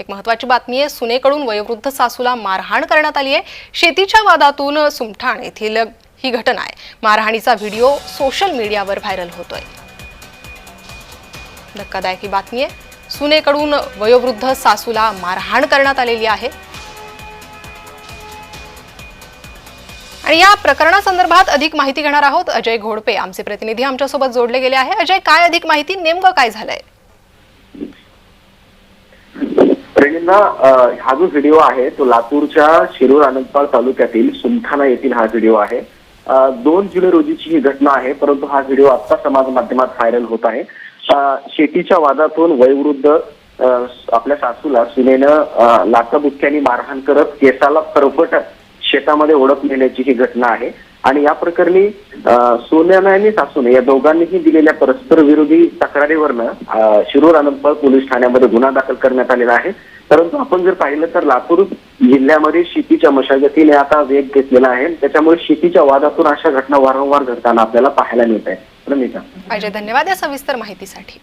एक महत्वाची बातमी आहे. सुनेकडून वयोवृद्ध सासूला मारहाण करण्यात आली आहे. शेतीच्या वादातून सुमठाण येथील ही घटना आहे. मारहाणीचा व्हिडिओ सोशल मीडियावर व्हायरल होतोय. धक्कादायक ही बातमी आहे. सुनेकडून वयोवृद्ध सासूला मारहाण करण्यात आलेली आहे. आणि या प्रकरणासंदर्भात अधिक माहिती घेणार आहोत. अजय घोडपे आमचे प्रतिनिधी आमच्यासोबत जोडले गेले आहे. अजय काय अधिक माहिती? नेमकं काय झालंय? प्रेरणा हा जो व्हिडिओ आहे तो लातूरच्या शिरूर आनंदपाल तालुक्यातील सुमखाना येथील हा व्हिडिओ आहे. दोन जुलै रोजीची ही घटना आहे परंतु हा व्हिडिओ आता समाज माध्यमात व्हायरल होत आहे. शेतीच्या वादातून वयोवृद्ध आपल्या सासूला सुनेनं अ, लाथाबुक्क्यांनी मारहाण करत केसाला फरफटत शेतामध्ये ओढत नेण्याची ही घटना आहे. आणि या प्रकरणी सोन्याना आणि सासूने या दोघांनीही दिलेल्या परस्पर विरोधी तक्रारीवरनं शिरूर आनंदपाळ पोलीस ठाण्यामध्ये गुन्हा दाखल करण्यात आलेला आहे. परंतु आपण जर पाहिलं तर लातूर जिल्ह्यामध्ये शेतीच्या मशागतीने आता वेग घेतलेला आहे. त्याच्यामुळे शेतीच्या वादातून अशा घटना वारंवार घडताना आपल्याला पाहायला मिळत आहे अजय धन्यवाद या सविस्तर माहितीसाठी.